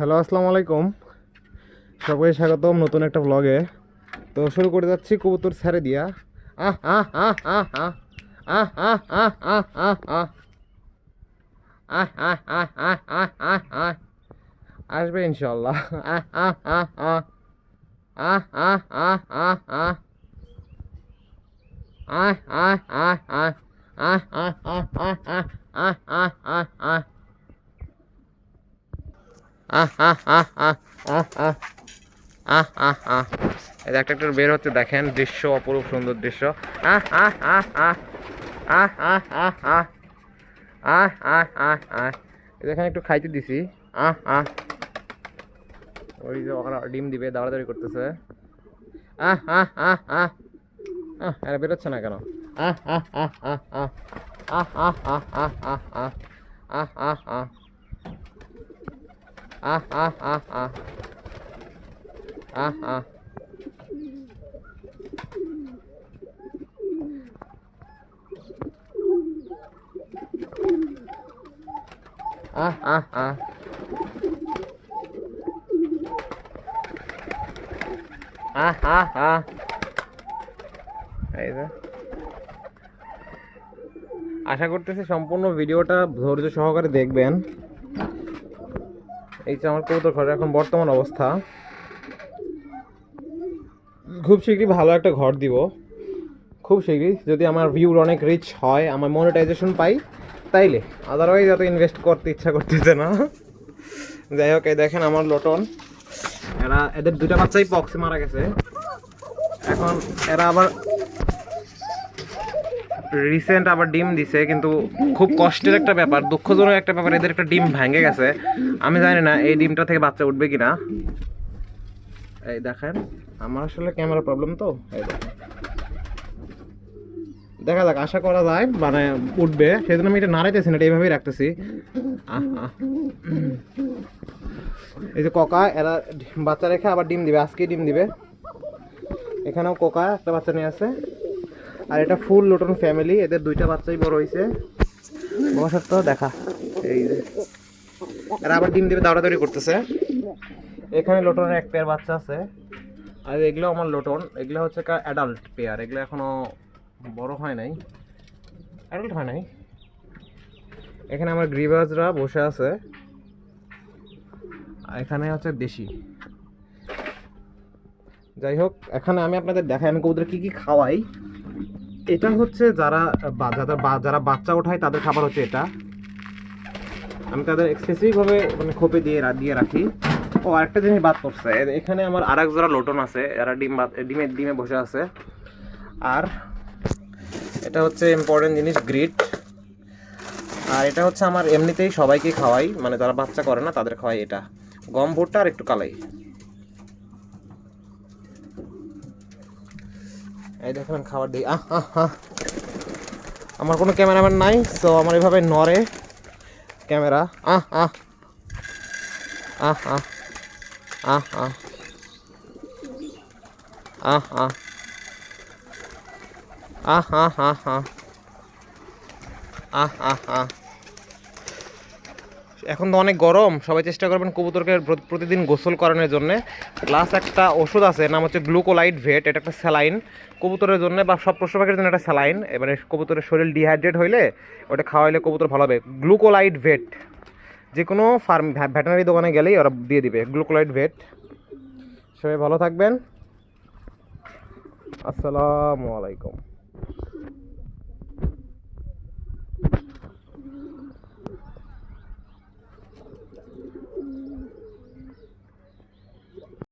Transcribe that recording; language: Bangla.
হ্যালো আসসালামু আলাইকুম সবাই স্বাগতম নতুন একটা ব্লগে তো শুরু করে যাচ্ছি কবুতর ছেড়ে দিয়া আহ আহ আহ আহ আহ আহ আহ আহ আহ আহ আসবে ইনশাল্লাহ আহ আহ আহ আহ এই যে একটা একটা বের হচ্ছে, দেখেন দৃশ্য, অপরূপ সুন্দর দৃশ্য। আহ আহ আহ আহ আহ আহ আহ আহ আহ আহ আহ আহ এই দেখেন একটু খাইতে দিছি। আহ আহ ওই যে ওখানে ডিম দিবে দাঁড়াদাড়ি করতেছে। আহ আহ আহ আহ আহ বেরোচ্ছে না কেন? আহ আহ আহ আহ আহ আহ আহ আহ আহ আহ আহ আহ আহ আহ ah, ah. Ah, ah. Ah, ah, ah. Ah, ah, ah. এই আশা করতেছি সম্পূর্ণ ভিডিওটা ধৈর্য সহকারে দেখবেন এই যে আমার কবুতর ঘরের এখন বর্তমান অবস্থা। খুব শীঘ্রই ভালো একটা ঘর দিব। খুব শীঘ্রই, যদি আমার ভিউর অনেক রিচ হয়, আমার মনিটাইজেশন পাই, তাইলে। আদারওয়াইজ এত ইনভেস্ট করতে ইচ্ছা করতেছে না। যাই হোক, এই দেখেন আমার লটন। এরা, এদের দুটা বাচ্চাই পক্সে মারা গেছে। এখন এরা আবার রিসেন্ট আবার ডিম দিছে, কিন্তু খুব কষ্টের একটা ব্যাপার, দুঃখজনক একটা ব্যাপার, এদের একটা ডিম ভেঙে গেছে। আমি জানি না এই ডিমটা থেকে বাচ্চা উঠবে কিনা। এই দেখেন, আমার আসলে ক্যামেরা প্রবলেম তো দেখা যাক, আশা করা যায় মানে উঠবে, সেজন্য আমি এটা নাড়াইতেছি না, এটা এইভাবেই রাখতেছি। এই যে ককা, এরা বাচ্চা রেখে আবার ডিম দিবে, আজকেই ডিম দিবে। এখানেও কোকা, একটা বাচ্চা নিয়ে আছে। আর এটা ফুল লোটন ফ্যামিলি এদের দুইটা বাচ্চাই বড় হয়েছে বসার তো দেখা, এই যে। এরা আবার ডিম দিবে দাঁড়াদাড়ি করতেছে। এখানে লোটনের এক পেয়ার বাচ্চা আছে। আর এগুলো আমার লোটন, এগুলো হচ্ছে অ্যাডাল্ট পেয়ার এগুলো এখনও বড় হয় নাই। অ্যাডাল্ট হয় নাই। এখানে আমার গ্রিবাজরা বসে আছে। আর এখানে হচ্ছে দেশি। যাই হোক, এখানে আমি আপনাদের দেখাই, আমি কবুতর কী কী খাওয়াই। এটা হচ্ছে যারা যাদের যারা বাচ্চা ওঠায় তাদের খাবার হচ্ছে এটা। আমি তাদের এক্সেসিভভাবে মানে খোপে দিয়ে দিয়ে রাখি। ও, আরেকটা জিনিস বাদ এ- এখানে আমার আর এক জোড়া লোটন আছে। এরা ডিম ডিমে ডিমে বসে আছে। আর এটা হচ্ছে ইম্পর্টেন্ট জিনিস গ্রিট আর এটা হচ্ছে আমার এমনিতেই সবাইকে খাওয়াই। মানে যারা বাচ্চা করে না, তাদের খাওয়াই এটা। গম ভুট্টা আর একটু কালাই। এই দেখেন খাবার দিই। আহ আহ আমার কোনো ক্যামেরাম্যান নাই তো আমার এভাবে নড়ে ক্যামেরা। আহ আহ। আহ আহ। আহ আহ। আহ আহ। আহ আহ আহ আহ। আহ আহ আহ। এখন তো অনেক গরম, সবাই চেষ্টা করবেন কবুতরকে প্রতিদিন গোসল করানোর জন্য। প্লাস একটা ওষুধ আছে, নাম হচ্ছে গ্লুকোলাইট ভেট এটা একটা স্যালাইন কবুতরের জন্য বা সব পশু পাখির জন্য একটা স্যালাইন এবারে কবুতরের শরীর ডিহাইড্রেট হইলে ওটা খাওয়াইলে কবুতর ভালো হবে। গ্লুকোলাইট ভেট যে কোনো ফার্ম ভেটেনারি দোকানে গেলেই ওরা দিয়ে দিবে গ্লুকোলাইট ভেট সবাই ভালো থাকবেন। আসসালামু আলাইকুম।